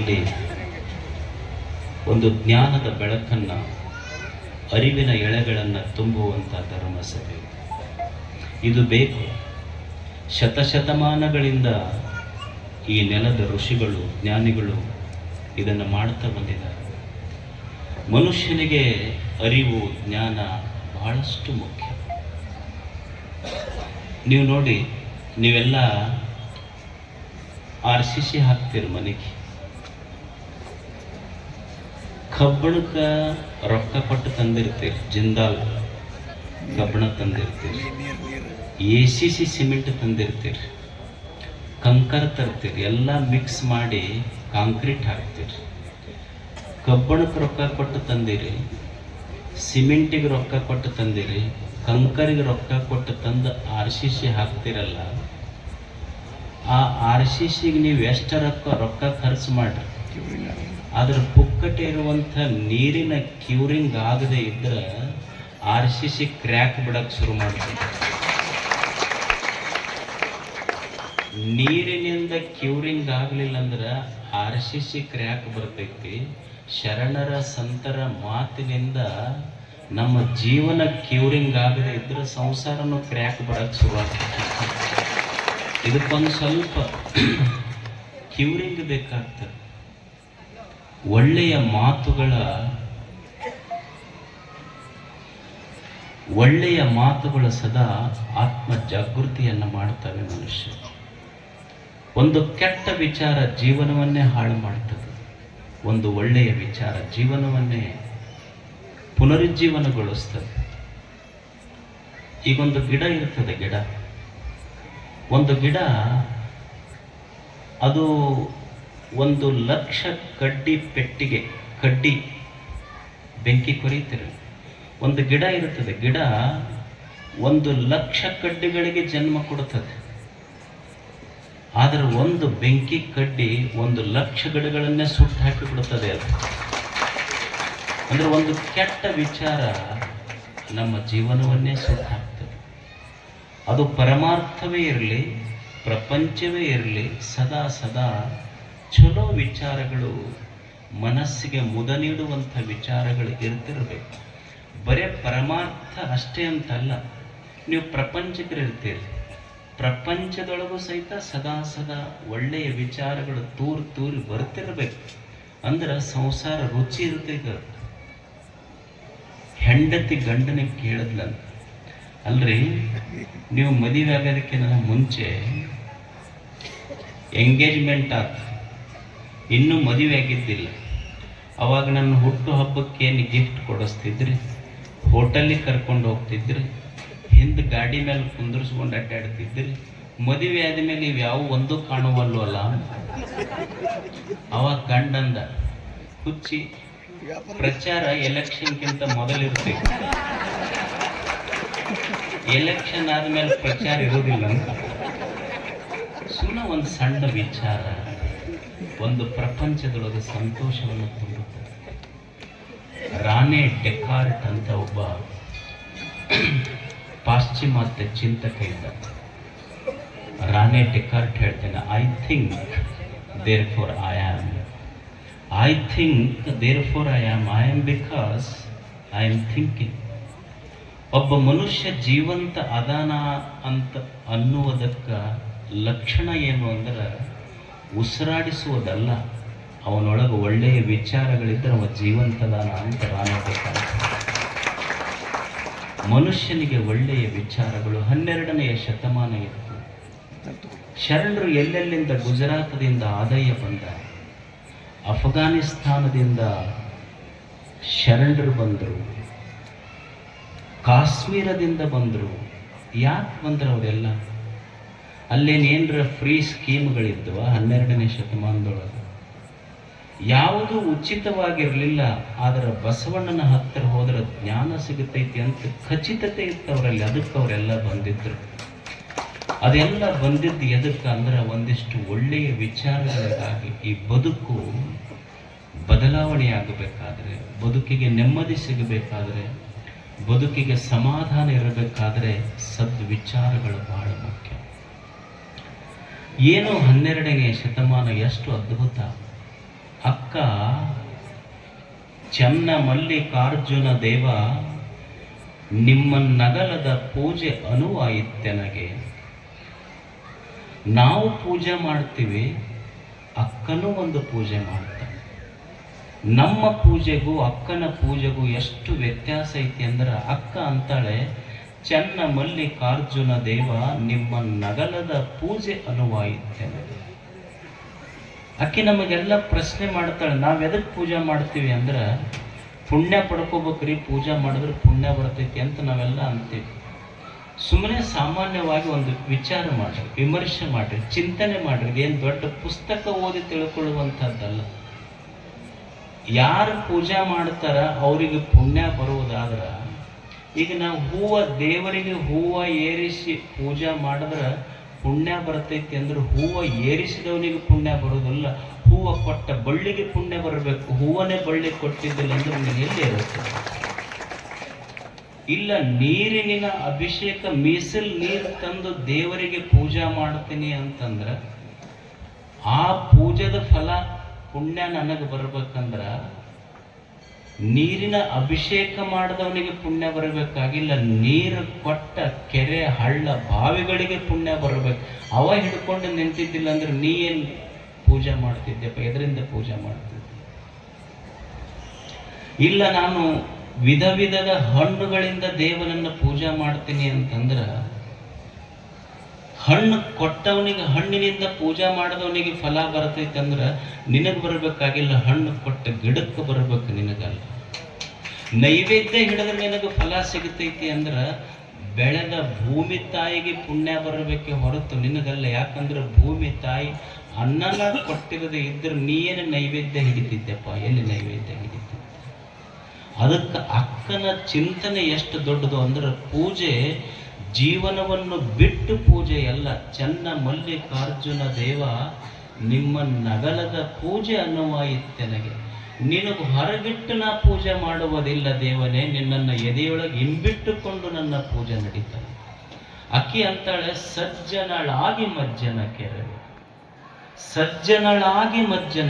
ಅಲ್ಲಿ ಒಂದು ಜ್ಞಾನದ ಬೆಳಕನ್ನು ಅರಿವಿನ ಎಳೆಗಳನ್ನು ತುಂಬುವಂಥ ಧರ್ಮಸಭೆ. ಇದು ಬೇಕು? ಶತಶತಮಾನಗಳಿಂದ ಈ ನೆಲದ ಋಷಿಗಳು, ಜ್ಞಾನಿಗಳು ಇದನ್ನು ಮಾಡ್ತಾ ಬಂದಿದ್ದಾರೆ. ಮನುಷ್ಯನಿಗೆ ಅರಿವು, ಜ್ಞಾನ ಬಹಳಷ್ಟು ಮುಖ್ಯ. ನೀವು ನೋಡಿ, ನೀವೆಲ್ಲ ಆರ್ ಸಿ ಸಿ ಹಾಕ್ತೀರಿ ಮನೆಗೆ? ಕಬ್ಬಣಕ್ಕೆ ರೊಕ್ಕ ಕೊಟ್ಟು ತಂದಿರ್ತೀರಿ ಜಿಂದಾಲ್ ಕಬ್ಬಣ ತಂದಿರ್ತೀರಿ. ಎ ಸಿ ಸಿ ಸಿಮೆಂಟ್ ತಂದಿರ್ತೀರಿ. ಕಂಕರ್ ತರ್ತೀರಿ ಎಲ್ಲ ಮಿಕ್ಸ್ ಮಾಡಿ ಕಾಂಕ್ರೀಟ್ ಹಾಕ್ತೀರಿ. ಕಬ್ಬಣಕ್ಕೆ ರೊಕ್ಕ ಕೊಟ್ಟು ತಂದಿರಿ ಸಿಮೆಂಟಿಗೆ ರೊಕ್ಕ ಕೊಟ್ಟು ತಂದಿರಿ ಕಂಕರಿಗೆ ರೊಕ್ಕ ಕೊಟ್ಟು ತಂದು ಆರ್ ಸಿ ಸಿ ಹಾಕ್ತಿರಲ್ಲ ಆ ಆರ್ ಸಿ ಸಿಗೆ ನೀವು ಎಷ್ಟು ರೊಕ್ಕ ರೊಕ್ಕ ಖರ್ಚು ಮಾಡ್ರಿ? ಅದ್ರ ಪುಕ್ಕಟೆ ಇರುವಂಥ ನೀರಿನ ಕ್ಯೂರಿಂಗ್ ಆಗದೆ ಇದ್ರೆ ಆರ್ ಸಿ ಸಿ ಕ್ರ್ಯಾಕ್ ಬಿಡಕ್ಕೆ ಶುರು ಮಾಡ್ತದೆ. ನೀರಿನಿಂದ ಕ್ಯೂರಿಂಗ್ ಆಗಲಿಲ್ಲ ಅಂದ್ರೆ ಆರ್ ಸಿ ಸಿ ಕ್ರ್ಯಾಕ್ ಬರ್ತೈತಿ. ಶರಣರ ಸಂತರ ಮಾತಿನಿಂದ ನಮ್ಮ ಜೀವನ ಕ್ಯೂರಿಂಗ್ ಆಗದೆ ಇದ್ರೆ ಸಂಸಾರನೂ ಕ್ರ್ಯಾಕ್ ಬರಕ್ಕೆ ಶುರುವಾಗ್ತದೆ ಇದಕ್ಕೊಂದು ಸ್ವಲ್ಪ ಕ್ಯೂರಿಂಗ್ ಬೇಕಾಗ್ತದೆ. ಒಳ್ಳೆಯ ಮಾತುಗಳ, ಒಳ್ಳೆಯ ಮಾತುಗಳು ಸದಾ ಆತ್ಮ ಜಾಗೃತಿಯನ್ನು ಮಾಡುತ್ತವೆ ಮನುಷ್ಯ ಒಂದು ಕೆಟ್ಟ ವಿಚಾರ ಜೀವನವನ್ನೇ ಹಾಳು ಮಾಡ್ತದೆ ಒಂದು ಒಳ್ಳೆಯ ವಿಚಾರ ಜೀವನವನ್ನೇ ಪುನರುಜ್ಜೀವನಗೊಳಿಸ್ತದೆ. ಈಗೊಂದು ಗಿಡ ಇರ್ತದೆ ಗಿಡ. ಒಂದು ಗಿಡ, ಅದು ಒಂದು ಲಕ್ಷ ಕಡ್ಡಿ ಪೆಟ್ಟಿಗೆ, ಕಡ್ಡಿ ಬೆಂಕಿ ಕೊರೀತಿರ ಒಂದು ಗಿಡ ಇರುತ್ತದೆ. ಗಿಡ ಒಂದು ಲಕ್ಷ ಕಡ್ಡಿಗಳಿಗೆ ಜನ್ಮ ಕೊಡುತ್ತದೆ. ಆದರೆ ಒಂದು ಬೆಂಕಿ ಕಡ್ಡಿ ಒಂದು ಲಕ್ಷ ಗಿಡಗಳನ್ನೇ ಸುಟ್ಟು ಹಾಕಿಬಿಡುತ್ತದೆ ಅದು. ಅಂದ್ರೆ ಒಂದು ಕೆಟ್ಟ ವಿಚಾರ ನಮ್ಮ ಜೀವನವನ್ನೇ ಸುಟ್ಟು ಹಾಕ್ತದೆ. ಅದು ಪರಮಾರ್ಥವೇ ಇರಲಿ, ಪ್ರಪಂಚವೇ ಇರಲಿ, ಸದಾ ಸದಾ ಚಲೋ ವಿಚಾರಗಳು ಮನಸ್ಸಿಗೆ ಮುದ ನೀಡುವಂಥ ವಿಚಾರಗಳು ಇರ್ತಿರಬೇಕು. ಬರೇ ಪರಮಾರ್ಥ ಅಷ್ಟೇ ಅಂತಲ್ಲ. ನೀವು ಪ್ರಪಂಚಕ್ಕಿರ್ತೀರಿ ಪ್ರಪಂಚದೊಳಗೂ ಸಹಿತ ಸದಾ ಸದಾ ಒಳ್ಳೆಯ ವಿಚಾರಗಳು ತೂರು ತೂರಿ ಬರ್ತಿರ್ಬೇಕು. ಅಂದ್ರೆ ಸಂಸಾರ ರುಚಿ ಇರ್ತೈತೆ ಹೆಂಡತಿ ಗಂಡನಿಗೆ ಕೇಳಿದ್ಲಂತ. ಅಲ್ರಿ? ನೀವು ಮದುವೆ ಆಗೋದಕ್ಕೆ ನನಗೆ ಮುಂಚೆ ಎಂಗೇಜ್ಮೆಂಟ್ ಆಯ್ತು ಇನ್ನೂ ಮದುವೆ ಆಗಿದ್ದಿಲ್ಲ. ಅವಾಗ ನನ್ನ ಹುಟ್ಟು ಹಬ್ಬಕ್ಕೆ ಏನು ಗಿಫ್ಟ್ ಕೊಡಿಸ್ತಿದ್ರಿ? ಹೋಟೆಲಿಗೆ ಕರ್ಕೊಂಡು ಹೋಗ್ತಿದ್ರಿ? ಹಿಂದೆ ಗಾಡಿ ಮೇಲೆ ಕುಂದರ್ಸ್ಕೊಂಡು ಅಡ್ಡಾಡ್ತಿದ್ರಿ? ಮದುವೆ ಆದಮೇಲೆ ನೀವು ಯಾವ ಒಂದು ಕಾಣುವಲ್ವಲ್ಲ? ಅವಾಗ ಗಂಡಂದ, ಹುಚ್ಚಿ, ಪ್ರಚಾರ ಎಲೆಕ್ಷನ್ಗಿಂತ ಮೊದಲಿರ್ತೀವಿ ಎಲೆಕ್ಷನ್ ಆದಮೇಲೆ ಪ್ರಚಾರ ಇರೋದಿಲ್ಲ ಅಂತ. ಸುಮ್ಮನೆ ಒಂದು ಸಣ್ಣ ವಿಚಾರ. ಒಂದು ಪ್ರಪಂಚದೊಳಗೆ ಸಂತೋಷವನ್ನು ತುಂಬುತ್ತದೆ ರಾಣೆ ಡೆಕಾರ್ಟ್ ಅಂತ ಒಬ್ಬ ಪಾಶ್ಚಿಮಾತ್ಯ ಚಿಂತಕ ಇದ್ದ ರಾಣೆ ಡೆಕಾರ್ಟ್ ಹೇಳ್ತೇನೆ I think therefore I am I think therefore I am I am because I am thinking ಒಬ್ಬ ಮನುಷ್ಯ ಜೀವಂತ ಅದಾನ ಅಂತ ಅನ್ನುವುದಕ್ಕ ಲಕ್ಷಣ ಏನು ಅಂದ್ರೆ ಉಸಿರಾಡಿಸುವುದಲ್ಲ, ಅವನೊಳಗೆ ಒಳ್ಳೆಯ ವಿಚಾರಗಳಿದ್ದರೆ ಅವ ಜೀವಂತದಾನ ಅಂತ ರಾಣಬೇಕಾಗ್ತದೆ ಮನುಷ್ಯನಿಗೆ ಒಳ್ಳೆಯ ವಿಚಾರಗಳು ಹನ್ನೆರಡನೆಯ ಶತಮಾನ ಇತ್ತು. ಶರಣರು ಎಲ್ಲೆಲ್ಲಿಂದ ಗುಜರಾತದಿಂದ ಆದಾಯ ಬಂದ? ಅಫ್ಘಾನಿಸ್ತಾನದಿಂದ ಶರಣರು ಬಂದರು. ಕಾಶ್ಮೀರದಿಂದ ಬಂದರು. ಯಾಕೆ ಬಂದರು ಅವರೆಲ್ಲ? ಅಲ್ಲೇನೇನರ ಫ್ರೀ ಸ್ಕೀಮ್ಗಳಿದ್ವು ಹನ್ನೆರಡನೇ ಶತಮಾನದೊಳಗೆ? ಯಾವುದು ಉಚಿತವಾಗಿರಲಿಲ್ಲ, ಆದರೆ ಬಸವಣ್ಣನ ಹತ್ತಿರ ಹೋದ್ರೆ ಜ್ಞಾನ ಸಿಗುತ್ತೈತಿ ಅಂತ ಖಚಿತತೆ ಇತ್ತವರಲ್ಲಿ, ಅದಕ್ಕೆ ಅವರೆಲ್ಲ ಬಂದಿದ್ರು. ಅದೆಲ್ಲ ಬಂದಿದ್ದು ಎದಕ್ಕೆ ಅಂದ್ರೆ ಒಂದಿಷ್ಟು ಒಳ್ಳೆಯ ವಿಚಾರಗಳಿಗಾಗಿ ಈ ಬದುಕು ಬದಲಾವಣೆ ಆಗಬೇಕಾದ್ರೆ ಬದುಕಿಗೆ ನೆಮ್ಮದಿ ಸಿಗಬೇಕಾದ್ರೆ, ಬದುಕಿಗೆ ಸಮಾಧಾನ ಇರಬೇಕಾದ್ರೆ ಸದ್ವಿಚಾರಗಳು ಬಹಳ ಮುಖ್ಯ. ಏನು ಹನ್ನೆರಡನೇ ಶತಮಾನ ಎಷ್ಟು ಅದ್ಭುತ? ಅಕ್ಕ ಚೆನ್ನ ಮಲ್ಲಿಕಾರ್ಜುನ ದೇವ, ನಿಮ್ಮ ನಗಲದ ಪೂಜೆ ಅನುವಾಯಿತೆನಗೆ ನಾವು ಪೂಜೆ ಮಾಡ್ತೀವಿ, ಅಕ್ಕನೂ ಒಂದು ಪೂಜೆ ಮಾಡ್ತಾಳೆ ನಮ್ಮ ಪೂಜೆಗೂ, ಅಕ್ಕನ ಪೂಜೆಗೂ ಎಷ್ಟು ವ್ಯತ್ಯಾಸ ಐತಿ ಅಂದ್ರೆ, ಅಕ್ಕ ಅಂತಾಳೆ ಚೆನ್ನ ಮಲ್ಲಿಕಾರ್ಜುನ ದೇವ ನಿಮ್ಮ ನಗಲದ ಪೂಜೆ ಅನುವಾಯಿತೆನಗೆ ಅಕ್ಕಿ ನಮಗೆಲ್ಲ ಪ್ರಶ್ನೆ ಮಾಡ್ತಾಳೆ, ನಾವು ಎದಕ್ಕೆ ಪೂಜೆ ಮಾಡ್ತೀವಿ ಅಂದ್ರೆ, ಪುಣ್ಯ ಪಡ್ಕೋಬೇಕ್ರಿ, ಪೂಜೆ ಮಾಡಿದ್ರೆ ಪುಣ್ಯ ಬರ್ತೈತಿ ಅಂತ ನಾವೆಲ್ಲ ಅಂತೀವಿ. ಸುಮ್ಮನೆ ಸಾಮಾನ್ಯವಾಗಿ ಒಂದು ವಿಚಾರ ಮಾಡ್ರಿ, ವಿಮರ್ಶೆ ಮಾಡ್ರಿ, ಚಿಂತನೆ ಮಾಡ್ರಿ ಏನು ದೊಡ್ಡ ಪುಸ್ತಕ ಓದಿ ತಿಳ್ಕೊಳ್ಳುವಂಥದ್ದಲ್ಲ. ಯಾರು ಪೂಜೆ ಮಾಡ್ತಾರ, ಅವರಿಗೆ ಪುಣ್ಯ ಬರುವುದಾದ್ರ ಈಗ ನಾವು ಹೂವ ದೇವರಿಗೆ ಹೂವ ಏರಿಸಿ ಪೂಜೆ ಮಾಡಿದ್ರೆ ಪುಣ್ಯ ಬರ್ತೈತಿ ಅಂದ್ರೆ ಹೂವ ಏರಿಸಿದವನಿಗೆ ಪುಣ್ಯ ಬರೋದಿಲ್ಲ ಹೂವ ಕೊಟ್ಟ ಬಳ್ಳಿಗೆ ಪುಣ್ಯ ಬರಬೇಕು. ಹೂವನೇ ಬಳ್ಳಿ ಕೊಟ್ಟಿದ್ದಿಲ್ಲ ಅಂದ್ರೆ ನಿನಗೆ ಎಲ್ಲಿ ಇರುತ್ತೆ? ಇಲ್ಲ ನೀರಿನ ಅಭಿಷೇಕ ಮೀಸಲ್ ನೀರು ತಂದು ದೇವರಿಗೆ ಪೂಜಾ ಮಾಡ್ತೀನಿ ಅಂತಂದ್ರೆ ಆ ಪೂಜದ ಫಲ ಪುಣ್ಯ ನನಗೆ ಬರ್ಬೇಕಂದ್ರ ನೀರಿನ ಅಭಿಷೇಕ ಮಾಡಿದವನಿಗೆ ಪುಣ್ಯ ಬರಬೇಕಾಗಿಲ್ಲ. ನೀರು ಕೊಟ್ಟ ಕೆರೆ, ಹಳ್ಳ, ಬಾವಿಗಳಿಗೆ ಪುಣ್ಯ ಬರಬೇಕು. ಅವ ಹಿಡ್ಕೊಂಡು ನಿಂತಿದ್ದಿಲ್ಲ ಅಂದ್ರೆ ನೀ ಏನು ಪೂಜೆ ಮಾಡ್ತಿದ್ದೆಪ್ಪ ಎದರಿಂದ ಪೂಜೆ ಮಾಡ್ತಿದ್ದೆ? ಇಲ್ಲ, ನಾನು ವಿಧ ವಿಧದ ಹಣ್ಣುಗಳಿಂದ ದೇವರನ್ನ ಪೂಜೆ ಮಾಡ್ತೀನಿ ಅಂತಂದ್ರ ಹಣ್ಣು ಕೊಟ್ಟವನಿಗೆ, ಹಣ್ಣಿನಿಂದ ಪೂಜೆ ಮಾಡಿದವನಿಗೆ ಫಲ ಬರ್ತೈತೆ ಅಂದ್ರೆ ನಿನಗೆ ಬರಬೇಕಾಗಿಲ್ಲ, ಹಣ್ಣು ಕೊಟ್ಟ ಗಿಡಕ್ಕೆ ಬರಬೇಕು ನಿನಗಲ್ಲ. ನೈವೇದ್ಯ ಹಿಡಿದ್ರೆ ನಿನಗೆ ಫಲ ಸಿಗತೈತಿ ಅಂದ್ರೆ ಬೆಳೆದ ಭೂಮಿ ತಾಯಿಗೆ ಪುಣ್ಯ ಬರಬೇಕೆ ಹೊರತು ನಿನಗಲ್ಲ. ಯಾಕಂದ್ರೆ ಭೂಮಿ ತಾಯಿ ಅನ್ನನ ಕೊಟ್ಟಿರದೆ ಇದ್ರೆ ನೀ ಏನು ನೈವೇದ್ಯ ಹಿಡಿತಿದ್ದೆಪ್ಪ ಎಲ್ಲಿ ನೈವೇದ್ಯ ಹಿಡಿತಿದ್ದೆ ಅದಕ್ಕೆ ಅಕ್ಕನ ಚಿಂತನೆ ಎಷ್ಟು ದೊಡ್ಡದು ಅಂದ್ರೆ ಪೂಜೆ ಜೀವನವನ್ನು ಬಿಟ್ಟು ಪೂಜೆ ಅಲ್ಲ ಚೆನ್ನ ಮಲ್ಲಿಕಾರ್ಜುನ ದೇವ, ನಿಮ್ಮ ನಗಲದ ಪೂಜೆ ಅನ್ನುವಾಯಿತೆನಗೆ ನಿನಗೆ ಹೊರಗಿಟ್ಟು ನಾ ಪೂಜೆ ಮಾಡುವುದಿಲ್ಲ ದೇವನೇ, ನಿನ್ನನ್ನು ಎದೆಯೊಳಗೆ ಹಿಂಬಿಟ್ಟುಕೊಂಡು ನನ್ನ ಪೂಜೆ ನಡೀತಾನೆ ಅಕ್ಕಿ ಅಂತಾಳೆ, ಸಜ್ಜನಳಾಗಿ ಮಜ್ಜನ ಕೆರೆ ಸಜ್ಜನಳಾಗಿ ಮಜ್ಜನ